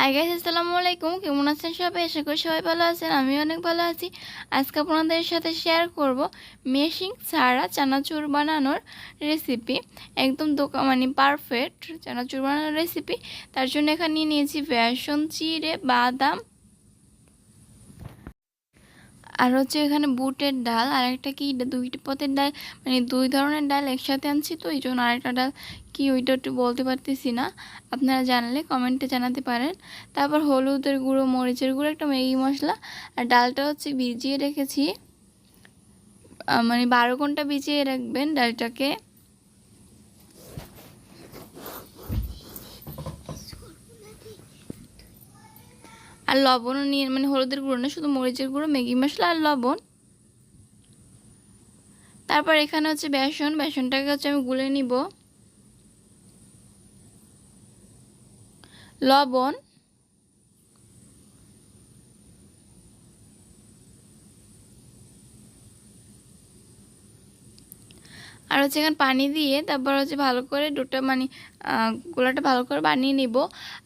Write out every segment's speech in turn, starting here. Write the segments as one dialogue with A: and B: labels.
A: Hi guys আসসালামু আলাইকুম। কেমন আছেন সবাই? আশা করি সবাই ভালো আছেন, আমি অনেক ভালো আছি। আজকে আপনাদের সাথে শেয়ার করব মেশিং ছাড়া চানাচুর বানানোর রেসিপি একদম দোকান মানে পারফেক্ট চানাচুর বানানোর রেসিপি তার জন্য এখানে নিয়ে নিয়েছি বেসন, চিড়ে, বাদাম। আর হচ্ছে এখানে বুটের ডাল আর একটা কি? দুইটি পথের ডাল মানে দুই ধরনের ডাল একসাথে আনছি তো, এই জন্য আরেকটা ডাল কি ওইটা একটু বলতে পারতেছি না। আপনারা জানলে কমেন্টে জানাতে পারেন। তারপর হলুদের গুঁড়ো, মরিচের গুঁড়ো, একটা ম্যাগি মশলা আর ডালটা হচ্ছে ভিজিয়ে রেখেছি। মানে বারো ঘণ্টা ভিজিয়ে রাখবেন ডালটাকে। আর লবণও নিয়ে মানে হলুদের গুঁড়ো না, শুধু মরিচের গুঁড়ো, ম্যাগি মশলা আর লবণ। তারপর এখানে হচ্ছে বেসন। বেসনটাকে হচ্ছে আমি গুলে নিব। লবণ, আর হচ্ছে এখানে পানি দিয়ে তারপর হচ্ছে ভালো করে ডোটা মানে গোলাটা ভালো করে বানিয়ে নিব।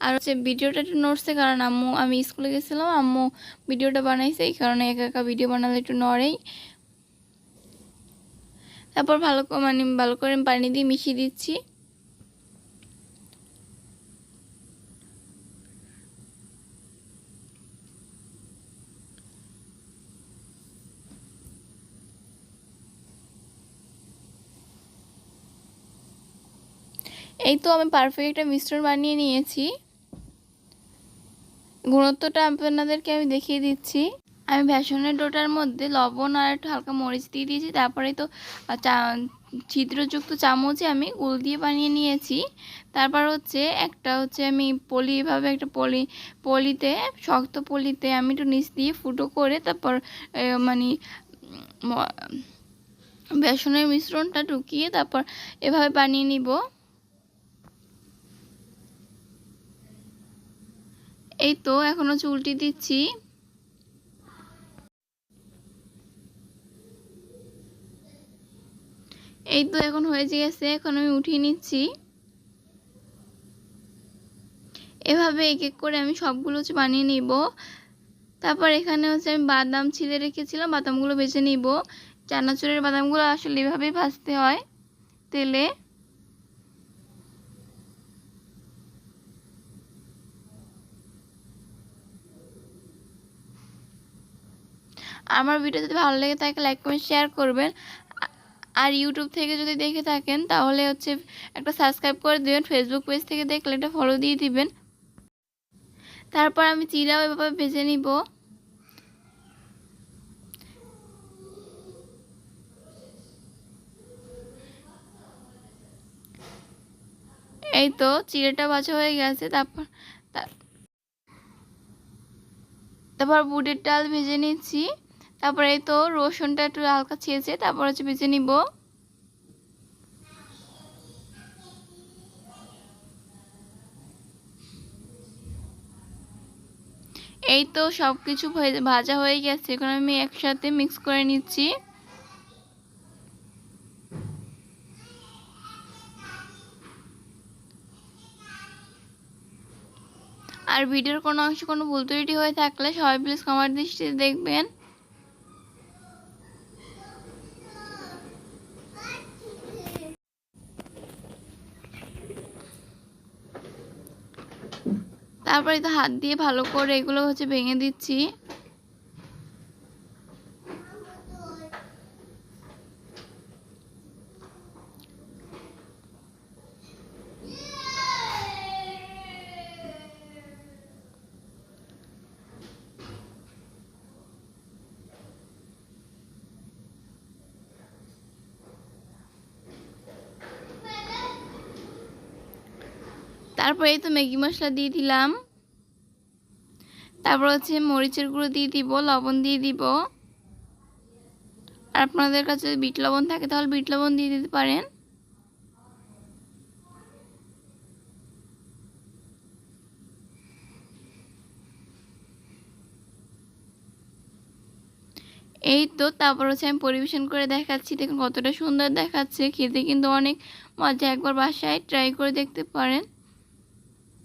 A: আর হচ্ছে ভিডিওটা একটু নড়ছে কারণ আম্মু, আমি স্কুলে গেছিলাম, আম্মু ভিডিওটা বানাইছে, এই কারণে একা একা ভিডিও বানালে একটু নড়েই। তারপর ভালো মানে ভালো করে পানি দিয়ে মিশিয়ে দিচ্ছি। এই তো আমি পারফেক্ট একটা মিশ্রণ বানিয়ে নিয়েছি। গুণত্বটা আপনাদেরকে আমি দেখিয়ে দিচ্ছি। আমি বেসনের ডোটার মধ্যে লবণ আর একটু হালকা মরিচ দিয়ে দিয়েছি। তারপরে তো ছিদ্রযুক্ত চামচে আমি গুল দিয়ে বানিয়ে নিয়েছি। তারপর হচ্ছে একটা হচ্ছে আমি পলি, এভাবে একটা পলি, পলিতে, শক্ত পলিতে আমি একটু নিচ দিয়ে ফুটো করে তারপর মানে বেসনের মিশ্রণটা ঢুকিয়ে তারপর এভাবে বানিয়ে নিব। এই তো, এখনও চুলটি দিচ্ছি। এই তো এখন হয়ে গেছে, এখন আমি উঠিয়ে নিচ্ছি। এভাবে এক এক করে আমি সবগুলো হচ্ছে বানিয়ে নিব। তারপর এখানে হচ্ছে আমি বাদাম ছিলে রেখেছিলাম, বাদামগুলো বেছে নিব। চানাচুরের বাদামগুলো আসলে এভাবেই ভাজতে হয় তেলে। আমার ভিডিও যদি ভালো লেগে থাকে লাইক কমেন্ট শেয়ার করবেন। আর ইউটিউব থেকে যদি দেখে থাকেন, তাহলে হচ্ছে একটা সাবস্ক্রাইব করে দেবেন। ফেসবুক পেজ থেকে দেখলে একটা ফলো দিয়ে দিবেন। তারপর আমি চিরাও এভাবে ভেজে নিব। এই তো চিড়েটা বাছা হয়ে গেছে। তারপর তারপর বুটের ডাল ভেজে নিচ্ছি। তারপরে এই তো রসুনটা একটু হালকা ছেঁচে তারপর হচ্ছে ভেজে নিব। এই তো সব কিছু ভাজা হয়ে গেছে, এখন আমি একসাথে মিক্স করে নিচ্ছি। আর ভিডিওর কোনো অংশ কোনো ভুল ত্রুটি হয়ে থাকলে সবাই প্লিজ কমার দৃষ্টিতে দেখবেন। তারপরে তো হাত দিয়ে ভালো করে এগুলো হচ্ছে ভেঙে দিচ্ছি। তারপরে এই তো ম্যাগি মশলা দিয়ে দিলাম। তারপর হচ্ছে মরিচের গুঁড়ো দিয়ে দিব, লবণ দিয়ে দিব। আর আপনাদের কাছে যদি বিট লবণ থাকে, তাহলে বিট লবণ দিয়ে দিতে পারেন। এই তো, তারপর হচ্ছে আমি পরিবেশন করে দেখাচ্ছি। দেখুন কতটা সুন্দর দেখাচ্ছে। খেতে কিন্তু অনেক মজা। একবার বাসায় ট্রাই করে দেখতে পারেন।